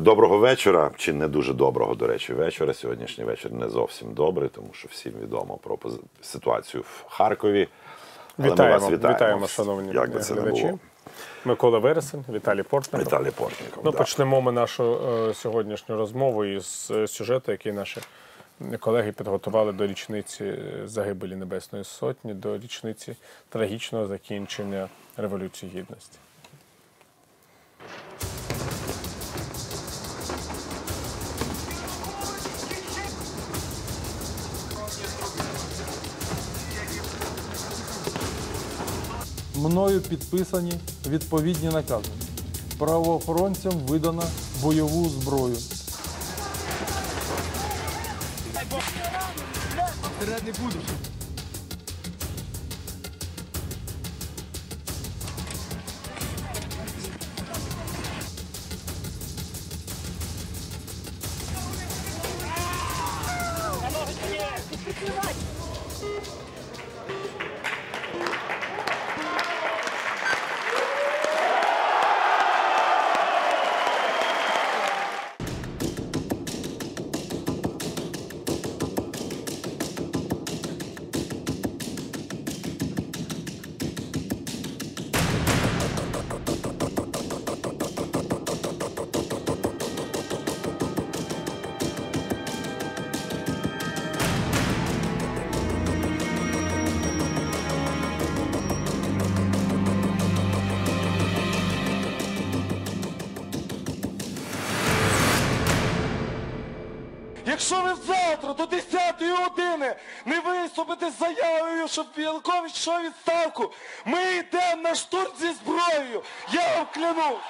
Доброго вечора, чи не дуже доброго, до речі, вечора. Сьогоднішній вечір не зовсім добрий, тому що всім відомо про ситуацію в Харкові. Але ми Вітаємо, вас вітаємо, вітаємо, шановні Як би це не було. Микола Вересень, Віталій Портников. Віталій Портніков. Ну, да. почнемо ми нашу е, сьогоднішню розмову із е, сюжету, який наші колеги підготували до річниці загибелі Небесної Сотні, до річниці трагічного закінчення Революції Гідності. Мною підписані відповідні накази. Правоохоронцям видано бойову зброю. Якщо ви завтра до 10 години не виступите з заявою, щоб Янукович йшов відставку, ми йдемо на штурм зі зброєю. Я вам клянусь.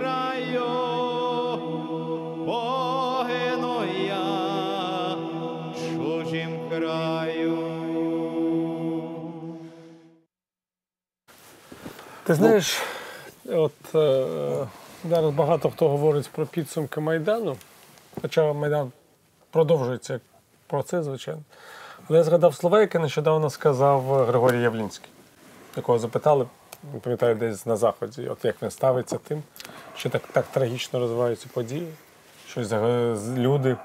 Краю, погину я в чужім краю. Ти знаєш, от е, зараз багато хто говорить про підсумки Майдану, хоча Майдан продовжується як процес, звичайно. Але я згадав слова, яке нещодавно сказав Григорій Явлінський, якого запитали, пам'ятаю, десь на Заході, от як він ставиться тим, що так, так трагічно розвиваються події, що люди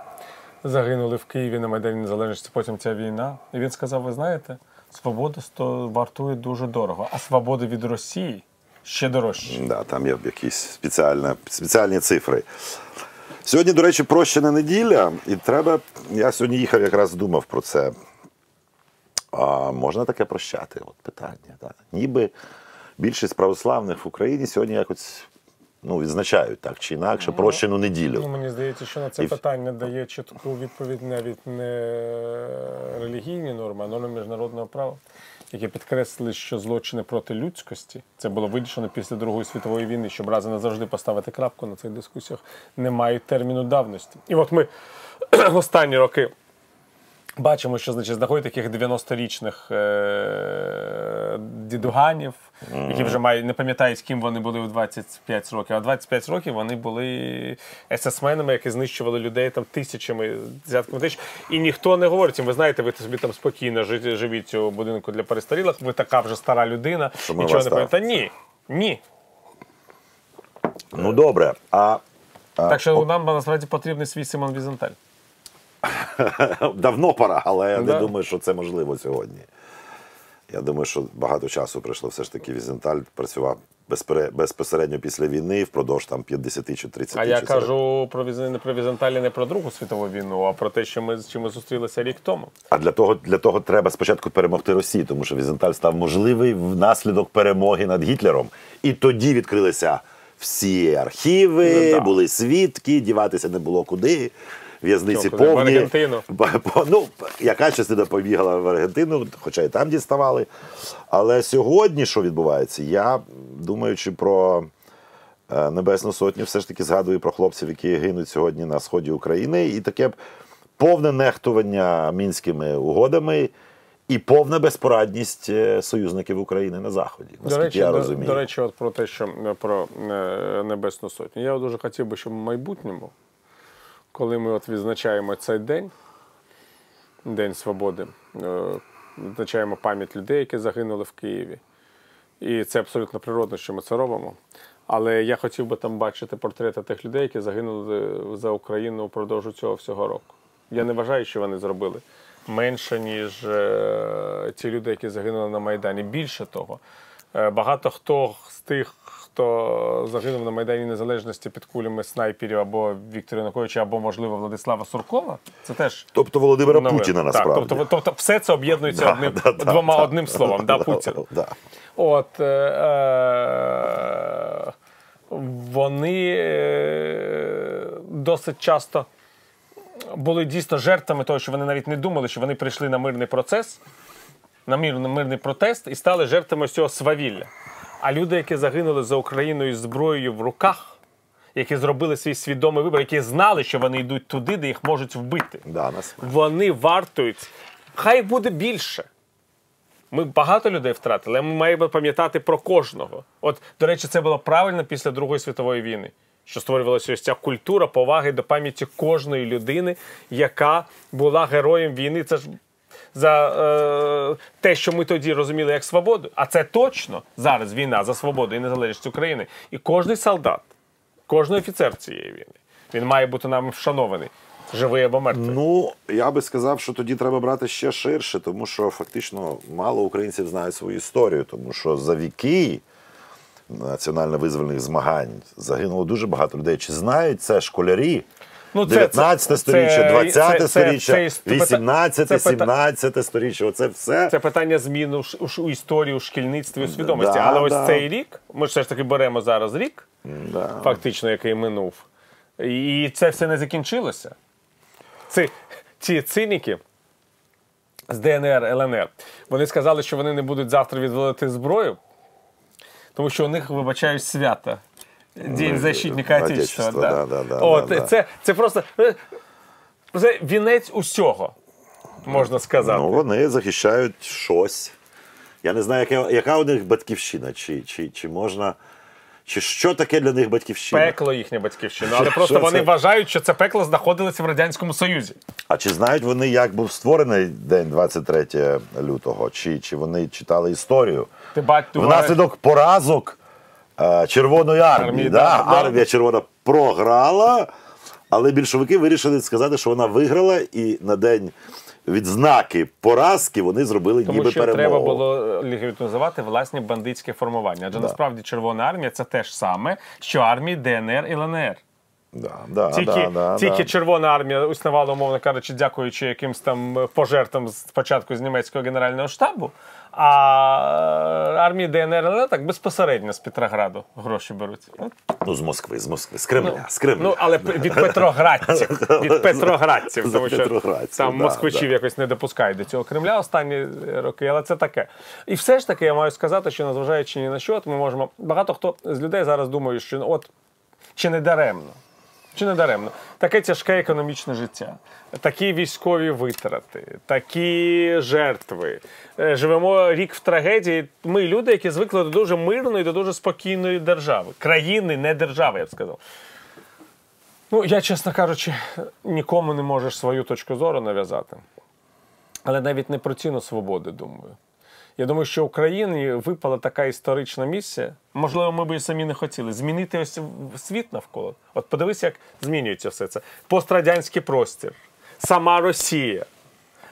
загинули в Києві на Майдані Незалежності, потім ця війна. І він сказав: ви знаєте, свобода вартує дуже дорого, а свобода від Росії ще дорожче. Да, там є якісь спеціальні, спеціальні цифри. Сьогодні, до речі, прощена неділя, і треба. Я сьогодні їхав, якраз думав про це. А можна таке прощати? От питання. Так. Ніби більшість православних в Україні сьогодні якось ну, відзначають так чи інакше прощену неділю. Ну, мені здається, що на це І- питання дає чітку відповідь навіть не релігійні норми, а норми міжнародного права, які підкреслили, що злочини проти людськості це було вирішено після Другої світової війни, щоб раз і назавжди поставити крапку на цих дискусіях, не мають терміну давності. І от ми в останні роки Бачимо, що значить знаходять таких 90-річних е- дідуганів, які вже мають не пам'ятають, ким вони були у 25 років. А 25 років вони були есесменами, які знищували людей там тисячами, десятками тисяч. І ніхто не говорить їм, ви знаєте, ви собі там спокійно живіть у будинку для перестарілих, ви така вже стара людина, Що ми нічого вас не так. пам'ятаєте. Ні. Ні. Ну добре. А Так що нам насправді потрібний свій Симон Візенталь. давно пора, але я Да. не думаю, що це можливо сьогодні. Я думаю, що багато часу пройшло все ж таки Візенталь працював безпосередньо після війни впродовж там 50 чи 30 А я чи 40. кажу про Візен- не про Візенталі не про Другу світову війну, а про те, що ми з чим ми зустрілися рік тому. А для того, для того треба спочатку перемогти Росію, тому що Візенталь став можливий внаслідок перемоги над Гітлером. І тоді відкрилися всі архіви, Ну, так. були свідки, діватися не було куди. В'язниці повні. Ну, яка частина побігала в Аргентину, хоча і там діставали. Але сьогодні, що відбувається, я думаючи про е, Небесну Сотню, все ж таки згадую про хлопців, які гинуть сьогодні на сході України, і таке повне нехтування мінськими угодами. І повна безпорадність е, союзників України на заході, До речі, я розумію. до речі, от про те, що е, про Небесну Сотню. Я дуже хотів би, щоб в майбутньому, коли ми от відзначаємо цей день, День Свободи, е, відзначаємо пам'ять людей, які загинули в Києві. І це абсолютно природно, що ми це робимо. Але я хотів би там бачити портрети тих людей, які загинули за Україну впродовж цього всього року. Я не вважаю, що вони зробили менше, ніж е, ті люди, які загинули на Майдані. Більше того, е, багато хто з тих, хто загинув на Майдані Незалежності під кулями снайперів або Віктора Януковича, або, можливо, Владислава Суркова, це теж Тобто Володимира нове. Путіна Так, насправді. тобто, тобто все це об'єднується Да, одним, да, да, двома да. одним словом, да, Путін. Да. От е, е, вони е, досить часто були дійсно жертвами того, що вони навіть не думали, що вони прийшли на мирний процес, на мирний протест і стали жертвами цього свавілля. А люди, які загинули за Україною зброєю в руках, які зробили свій свідомий вибір, які знали, що вони йдуть туди, де їх можуть вбити Да, нас... вони вартують. Хай буде більше. Ми багато людей втратили, але ми маємо пам'ятати про кожного. От, до речі, це було правильно після Другої світової війни, що створювалася ось ця культура поваги до пам'яті кожної людини, яка була героєм війни. Це ж за е, те, що ми тоді розуміли як свободу. А це точно зараз війна за свободу і незалежність України. І кожний солдат, кожен офіцер цієї війни, він має бути нам вшанований, живий або мертвий. Ну, я би сказав, що тоді треба брати ще ширше, тому що фактично мало українців знають свою історію, тому що за віки національно-визвольних змагань загинуло дуже багато людей. Чи знають це школярі? Ну, 19 сторіччя, 20 сторіччя, це- це- 18, це 17 сторіччя. Оце все. Це питання зміни у, у, у історії, у шкільництві, у свідомості. Да, Але ось цей рік, ми ж все ж таки беремо зараз рік, Да. фактично, який минув. І це все не закінчилося. Ці, ці циніки з ДНР, ЛНР, вони сказали, що вони не будуть завтра відводити зброю, тому що у них, вибачають, свято. День защитника Отечества. Отечества, да, да, да, От, да, да. Це, це просто е, це вінець усього, можна сказати. Ну, вони захищають щось. Я не знаю, яка, яка у них батьківщина, чи, чи, чи можна. Чи що таке для них батьківщина? Пекло їхня батьківщина, але Що- просто що вони це? вважають, що це пекло знаходилося в Радянському Союзі. А чи знають вони, як був створений день 23 лютого? Чи, чи вони читали історію? Ти бать, ти Внаслідок поразок Червоної армії. Армії, да? да, да. Армія червона програла, але більшовики вирішили сказати, що вона виграла, і на день відзнаки поразки вони зробили Тому ніби що перемогу. треба було легітимізувати власні бандитське формування. Адже насправді Червона армія це те ж саме, що армії ДНР і ЛНР. Да, да, Тільки, да, да, тільки да. Червона армія існувала, умовно кажучи, дякуючи якимсь там пожертвам спочатку з німецького генерального штабу, а армії ДНР і ЛНР так безпосередньо з Петрограду гроші беруть. Ну, з Москви, з Москви, з Кремля, з Кремля. Ну, але від петроградців. Від петроградців, тому що там москвичів якось не допускають до цього Кремля останні роки, але це таке. І все ж таки я маю сказати, що незважаючи ні на що, от ми можемо. Багато хто з людей зараз думає, що ну, от чи не даремно. Чи не даремно? Таке тяжке економічне життя, такі військові витрати, такі жертви. Е, Живемо рік в трагедії. Ми люди, які звикли до дуже мирної, до дуже спокійної держави. Країни, не держави, я б сказав. Ну, я, чесно кажучи, нікому не можеш свою точку зору нав'язати. Але навіть не про ціну свободи, думаю. Я думаю, що Україні випала така історична місія. Можливо, ми б і самі не хотіли змінити ось світ навколо. От подивись, як змінюється все це. Пострадянський простір, сама Росія,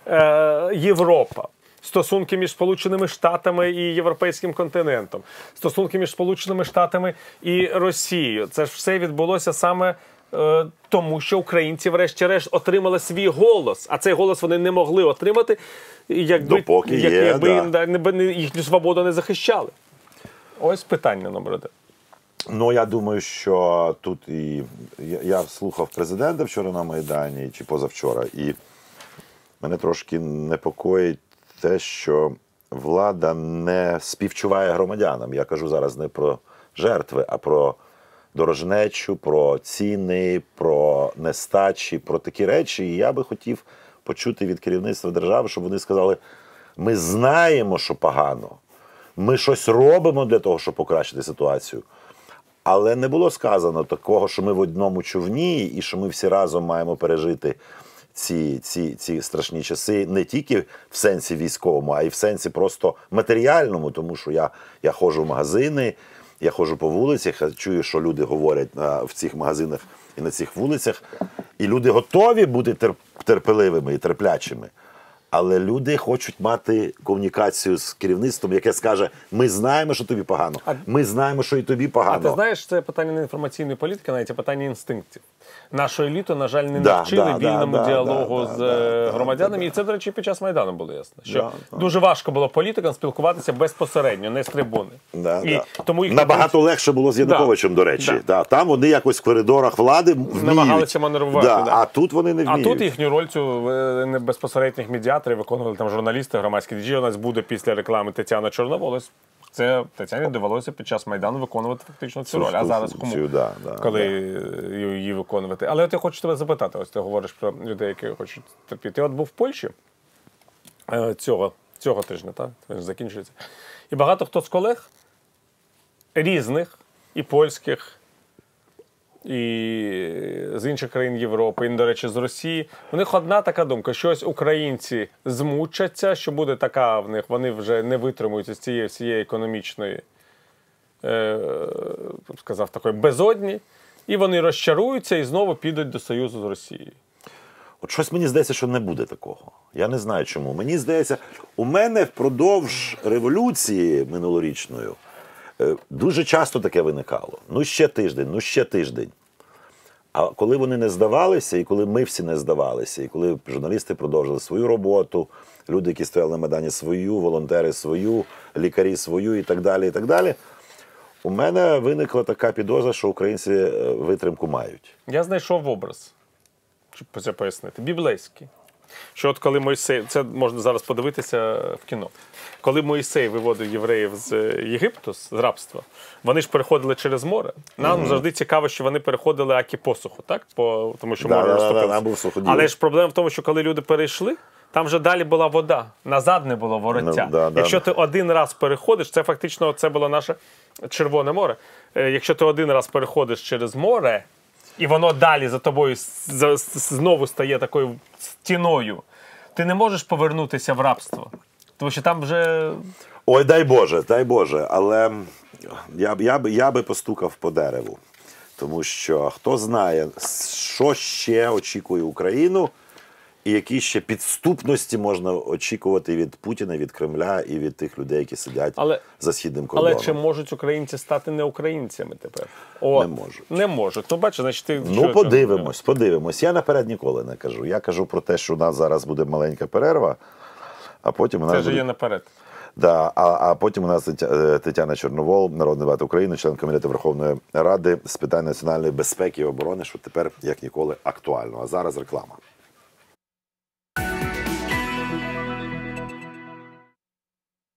е, Європа. Стосунки між Сполученими Штатами і Європейським континентом, стосунки між Сполученими Штатами і Росією. Це ж все відбулося саме тому, що українці, врешті-решт, отримали свій голос. А цей голос вони не могли отримати, якби, Допоки є, якби да. їхню свободу не захищали. Ось питання номер один. Ну, я думаю, що тут і я, я слухав президента вчора на Майдані чи позавчора, і мене трошки непокоїть те, що влада не співчуває громадянам. Я кажу зараз не про жертви, а про дорожнечу, про ціни, про нестачі, про такі речі. І я би хотів почути від керівництва держави, щоб вони сказали: ми знаємо, що погано, ми щось робимо для того, щоб покращити ситуацію. Але не було сказано такого, що ми в одному човні і що ми всі разом маємо пережити ці, ці, ці страшні часи не тільки в сенсі військовому, а й в сенсі просто матеріальному, тому що я, я ходжу в магазини, я ходжу по вулицях, я чую, що люди говорять а, в цих магазинах і на цих вулицях. І люди готові бути терп- терпеливими і терплячими. Але люди хочуть мати комунікацію з керівництвом, яке скаже: ми знаємо, що тобі погано. Ми знаємо, що і тобі А погано. ти знаєш, це питання не інформаційної політики, навіть а питання інстинктів. Нашу еліту, на жаль, не Да, навчили да, вільному да, діалогу да, з да, е, громадянами. да, І це, до речі, під час Майдану було ясно. Що Да, да. дуже важко було політикам спілкуватися безпосередньо, не з трибуни. Да, І да. тому їх Набагато легше було з Януковичем, до речі. Да. Да. Там вони якось в коридорах влади вміють. Намагалися да. А тут вони не А тут їхню роль цю е, безпосередніх медіаторів виконували там журналісти, громадські діджі. У нас буде після реклами Тетяна Чорноволос. Це Тетяні довелося під час Майдану виконувати фактично цю роль. А зараз кому цю, да, да, коли да. її виконувати. Але от я хочу тебе запитати: ось ти говориш про людей, які хочуть терпіти. Ти от був в Польщі е, цього, цього тижня, так? Він закінчується. І багато хто з колег різних, і польських, і з інших країн Європи, і, до речі, з Росії. У них одна така думка, що ось українці змучаться, що буде така в них, вони вже не витримують з цієї всієї економічної, е, сказав, такої безодні, і вони розчаруються і знову підуть до Союзу з Росією. От щось мені здається, що не буде такого. Я не знаю чому. Мені здається, у мене впродовж революції минулорічної дуже часто таке виникало. Ну ще тиждень, ну ще тиждень. А коли вони не здавалися, і коли ми всі не здавалися, і коли журналісти продовжили свою роботу, люди, які стояли на Майдані свою, волонтери свою, лікарі свою і так далі, і так далі, у мене виникла така підозра, що українці е, витримку мають. Я знайшов образ, щоб це пояснити, біблейський. Що от коли Мойсей, це можна зараз подивитися в кіно. Коли Мойсей виводив євреїв з е, Єгипту, з рабства, вони ж переходили через море. Нам завжди цікаво, що вони переходили акі посуху, так? По, тому що Да, море да, да. Але ж проблема в тому, що коли люди перейшли, там вже далі була вода, назад не було вороття. Ну, да, да, Якщо ти один раз переходиш, це фактично це було наше Червоне море. Е, Якщо ти один раз переходиш через море, і воно далі за тобою знову стає такою стіною, ти не можеш повернутися в рабство. Тому що там вже Ой, дай Боже, дай Боже. Але я, б- я, б- я би постукав по дереву. Тому що хто знає, що ще очікує Україну, і які ще підступності можна очікувати від Путіна, від Кремля і від тих людей, які сидять Але- за східним кордоном. Але чи можуть українці стати не українцями тепер? О, Не можуть. Не можуть. Ну, бачиш, значить, ти Ну, що- подивимось, подивимось. Я наперед ніколи не кажу. Я кажу про те, що у нас зараз буде маленька перерва, а потім у нас Це ж буде... є наперед. Да, а, а потім у нас е, Тетяна Чорновол, народний депутат України, член комітету Верховної Ради з питань національної безпеки і оборони, що тепер як ніколи актуально. А зараз реклама.